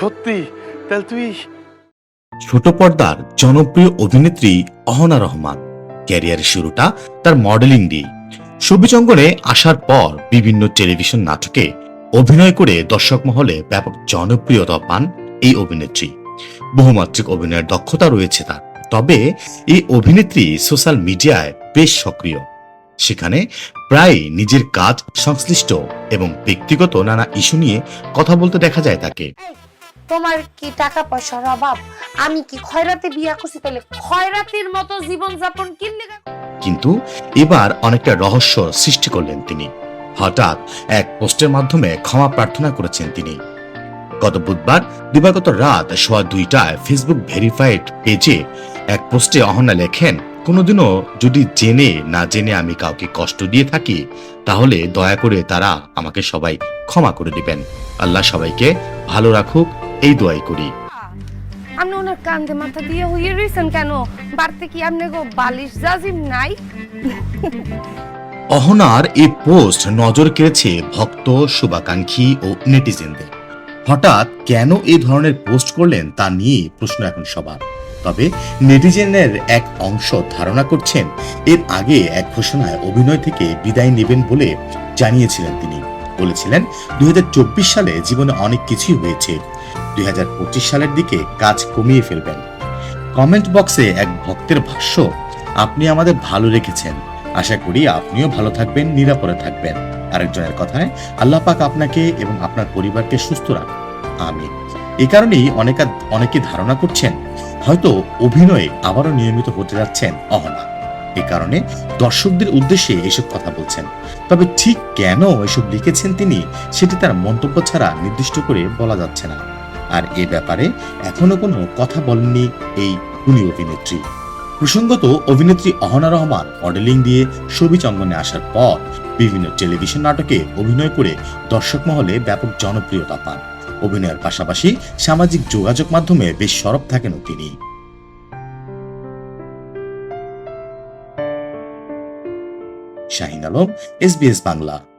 সত্যি? তাহলে তুই? ছোট পর্দার জনপ্রিয় অভিনেত্রী অহনা রহমান। ক্যারিয়ারের শুরুটা তার মডেলিং দিয়ে ছবিজ অঙ্গনে আসার পর বিভিন্ন টেলিভিশন নাটকে অভিনয় করে দর্শক মহলে ব্যাপক জনপ্রিয়তা পান এই অভিনেত্রী। বহুমাত্রিক অভিনয়ের দক্ষতা রয়েছে তার। তবে এই অভিনেত্রী সোশ্যাল মিডিয়ায় বেশ সক্রিয়। সেখানে প্রায় নিজের কাজ সংশ্লিষ্ট এবং ব্যক্তিগত নানা ইস্যু নিয়ে কথা বলতে দেখা যায় তাকে। তোমার কি টাকা পয়সার অভাব? আমি কি খয়রাতে বিয়া করছি? তাহলে খয়রাতির মতো জীবন যাপন কিনলে কিন্তু এবার অনেকটা রহস্য সৃষ্টি করলেন তিনি। হঠাৎ এক পোস্টের মাধ্যমে ক্ষমা প্রার্থনা করেছেন তিনি। গত বুধবার, দিবাগত রাত সোয়া দুইটায় ফেসবুক ভেরিফাইড পেজে এক পোস্টে অহনা লেখেন, কোনোদিনও যদি জেনে না জেনে আমি কাউকে কষ্ট দিয়ে থাকি, তাহলে দয়া করে তারা আমাকে সবাই ক্ষমা করে দিবেন। আল্লাহ সবাইকে ভালো রাখুক এই দোয়াই করি। আপনি ওনার কান্দে মাথা দিয়ে হইয়ে রইছেন কেন? বাড়তে কি আপনি গো বালিশ জাজিম নাই? অহনার এই পোস্ট নজর কেড়েছে ভক্ত শুভাকাঙ্ক্ষী ও নেটিজেনদের। হঠাৎ কেন এই ধরনের পোস্ট করলেন তা নিয়ে প্রশ্ন এখন সবার। তবে নেটিজেনের এক অংশ ধারণা করছেন এর আগে এক ঘোষণায় অভিনয় থেকে বিদায় নেবেন বলে জানিয়েছিলেন তিনি। বলেছিলেন দুই হাজার চব্বিশ সালে জীবনে অনেক কিছুই হয়েছে। দুই হাজার পঁচিশ সালের দিকে কাজ কমিয়ে ফেলবেন। কমেন্ট বক্সে এক ভক্তের ভাষ্য, আপনি আমাদের ভালো রেখেছেন। আশা করি আপনিও ভালো থাকবেন, নিরাপদে থাকবেন। আরেকজনের কথায়, আল্লাহ পাক আপনাকে এবং আপনার পরিবারকে সুস্থ রাখুন। আমি এই কারণেই অনেকে অনেকে ধারণা করছেন, হয়তো অভিনয়ে আবারও নিয়মিত হতে যাচ্ছেন অহনা। এই কারণে দর্শকদের উদ্দেশ্যে এসব কথা বলছেন। তবে ঠিক কেন এসব লিখেছেন তিনি, সেটি তার মন্তব্য ছাড়া নির্দিষ্ট করে বলা যাচ্ছে না। আর এ ব্যাপারে এখনও কোনো কথা বলেননি এই গুণী অভিনেত্রী। প্রসঙ্গত, অভিনেত্রী অহনা রহমান মডেলিং দিয়ে ছবি অঙ্গনে আসার পর বিভিন্ন টেলিভিশন নাটকে অভিনয় করে দর্শক মহলে ব্যাপক জনপ্রিয়তা পান। অভিনয়ের পাশাপাশি সামাজিক যোগাযোগ মাধ্যমে বেশ সরব থাকেন তিনি। শাহিন আলম এসবিএস বাংলা।